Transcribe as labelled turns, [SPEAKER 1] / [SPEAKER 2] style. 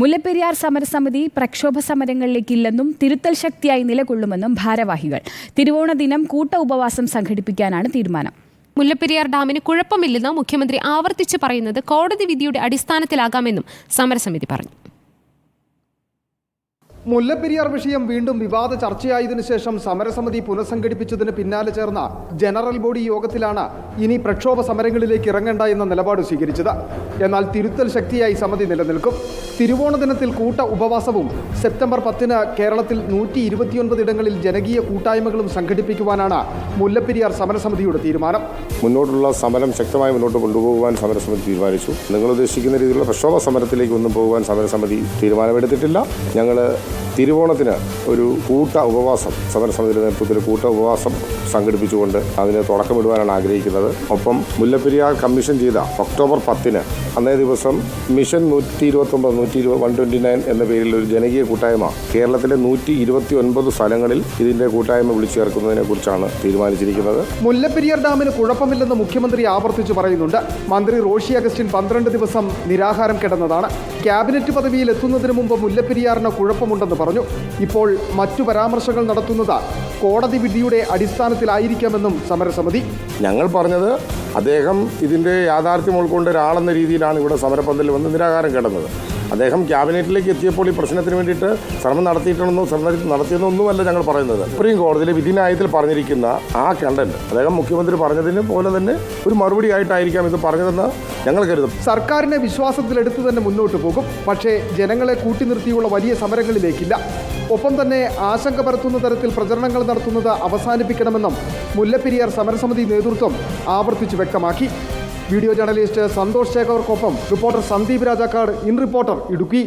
[SPEAKER 1] മുല്ലപ്പെരിയാർ സമരസമിതി പ്രക്ഷോഭ സമരങ്ങളിലേക്കില്ലെന്നും തിരുത്തൽ ശക്തിയായി നിലകൊള്ളുമെന്നും ഭാരവാഹികൾ. തിരുവോണ ദിനം കൂട്ട ഉപവാസം സംഘടിപ്പിക്കാനാണ് തീരുമാനം.
[SPEAKER 2] മുല്ലപ്പെരിയാർ ഡാമിന് കുഴപ്പമില്ലെന്ന് മുഖ്യമന്ത്രി ആവർത്തിച്ച് പറയുന്നത് കോടതി വിധിയുടെ അടിസ്ഥാനത്തിലാകാമെന്നും സമരസമിതി പറഞ്ഞു.
[SPEAKER 3] മുല്ലപ്പെരിയാർ വിഷയം വീണ്ടും വിവാദ ചർച്ചയായതിനു ശേഷം സമരസമിതി പുനഃസംഘടിപ്പിച്ചതിന് പിന്നാലെ ചേർന്ന ജനറൽ ബോഡി യോഗത്തിലാണ് ഇനി പ്രക്ഷോഭ സമരങ്ങളിലേക്ക് ഇറങ്ങേണ്ട എന്ന നിലപാട് സ്വീകരിച്ചത്. എന്നാൽ തിരുത്തൽ ശക്തിയായി സമിതി നിലനിൽക്കും. തിരുവോണ ദിനത്തിൽ കൂട്ട ഉപവാസവും സെപ്റ്റംബർ പത്തിന് കേരളത്തിൽ നൂറ്റി ഇരുപത്തിയൊൻപത് ഇടങ്ങളിൽ ജനകീയ കൂട്ടായ്മകളും സംഘടിപ്പിക്കുവാനാണ് മുല്ലപ്പെരിയാർ സമരസമിതിയുടെ തീരുമാനം.
[SPEAKER 4] മുന്നോട്ടുള്ള സമരം ശക്തമായി മുന്നോട്ട് കൊണ്ടുപോകുവാൻ സമരസമിതി തീരുമാനിച്ചു. നിങ്ങൾ ഉദ്ദേശിക്കുന്ന രീതിയിലുള്ള പ്രക്ഷോഭ സമരത്തിലേക്ക് ഒന്നും പോകുവാൻ സമരസമിതി തീരുമാനമെടുത്തിട്ടില്ല. ഞങ്ങൾ തിരുവോണത്തിന് ഒരു കൂട്ട ഉപവാസം സമരസമിതിയുടെ നേതൃത്വത്തിൽ കൂട്ട ഉപവാസം സംഘടിപ്പിച്ചുകൊണ്ട് അതിന് തുടക്കമിടുവാനാണ് ആഗ്രഹിക്കുന്നത്. ഒപ്പം മുല്ലപ്പെരിയാർ കമ്മീഷൻ ചെയ്ത ഒക്ടോബർ പത്തിന് അന്നേ ദിവസം മിഷൻ നൂറ്റി ഇരുപത്തൊമ്പത് നൂറ്റി ഇരുപത് വൺ ട്വന്റി നയൻ എന്ന പേരിൽ ഒരു ജനകീയ കൂട്ടായ്മ കേരളത്തിലെ നൂറ്റി ഇരുപത്തി ഒൻപത് സ്ഥലങ്ങളിൽ ഇതിന്റെ കൂട്ടായ്മ വിളിച്ചു ചേർക്കുന്നതിനെ കുറിച്ചാണ് തീരുമാനിച്ചിരിക്കുന്നത്.
[SPEAKER 3] മുല്ലപ്പെരിയാർ ഡാമിന് കുഴപ്പമില്ലെന്ന് മുഖ്യമന്ത്രി ആവർത്തിച്ചു പറയുന്നുണ്ട്. മന്ത്രി റോഷി അഗസ്റ്റിൻ പന്ത്രണ്ട് ദിവസം നിരാഹാരം കിടന്നതാണ്. ക്യാബിനറ്റ് പദവിയിൽ എത്തുന്നതിന് മുമ്പ് മുല്ലപ്പെരിയാറിന് കുഴപ്പമുണ്ടെന്ന് പറഞ്ഞു. ഇപ്പോൾ മറ്റു പരാമർശങ്ങൾ നടത്തുന്നത് കോടതി വിധിയുടെ അടിസ്ഥാനത്തിലായിരിക്കാമെന്നും സമരസമിതി.
[SPEAKER 4] ഞങ്ങൾ പറഞ്ഞത് അദ്ദേഹം ഇതിന്റെ യാഥാർത്ഥ്യം ഉൾക്കൊണ്ട ഒരാളെന്ന രീതിയിലാണ് ഇവിടെ സമരപന്തലിൽ വന്ന് നിരാകാരം കിടന്നത് അദ്ദേഹം ക്യാബിനറ്റിലേക്ക് എത്തിയപ്പോൾ ഈ പ്രശ്നത്തിന് വേണ്ടിയിട്ട് ശ്രമം നടത്തിയിട്ടുണ്ടെന്നോ ശ്രമം നടത്തിയെന്നൊന്നുമല്ല ഞങ്ങൾ പറയുന്നത്. സുപ്രീം കോടതിയിലെ വിധിന്യായത്തിൽ പറഞ്ഞിരിക്കുന്ന ആ കണ്ടന്റ് അദ്ദേഹം മുഖ്യമന്ത്രി പറഞ്ഞതിന് പോലെ തന്നെ ഒരു മറുപടി ആയിട്ടായിരിക്കാം ഇത് പറഞ്ഞതെന്ന് ഞങ്ങൾ കരുതും
[SPEAKER 3] സർക്കാരിനെ വിശ്വാസത്തിലെടുത്ത് തന്നെ മുന്നോട്ട് പോകും. പക്ഷേ ജനങ്ങളെ കൂട്ടി നിർത്തിയുള്ള വലിയ സമരങ്ങളിലേക്കില്ല. ഒപ്പം തന്നെ ആശങ്ക പരത്തുന്ന തരത്തിൽ പ്രചരണങ്ങൾ നടത്തുന്നത് അവസാനിപ്പിക്കണമെന്നും മുല്ലപ്പെരിയാർ സമരസമിതി നേതൃത്വം ആവർത്തിച്ച് വ്യക്തമാക്കി. Video journalist Santhosh ശേഖർക്കൊപ്പം reporter Sandeep Rajakkad in reporter Idukki.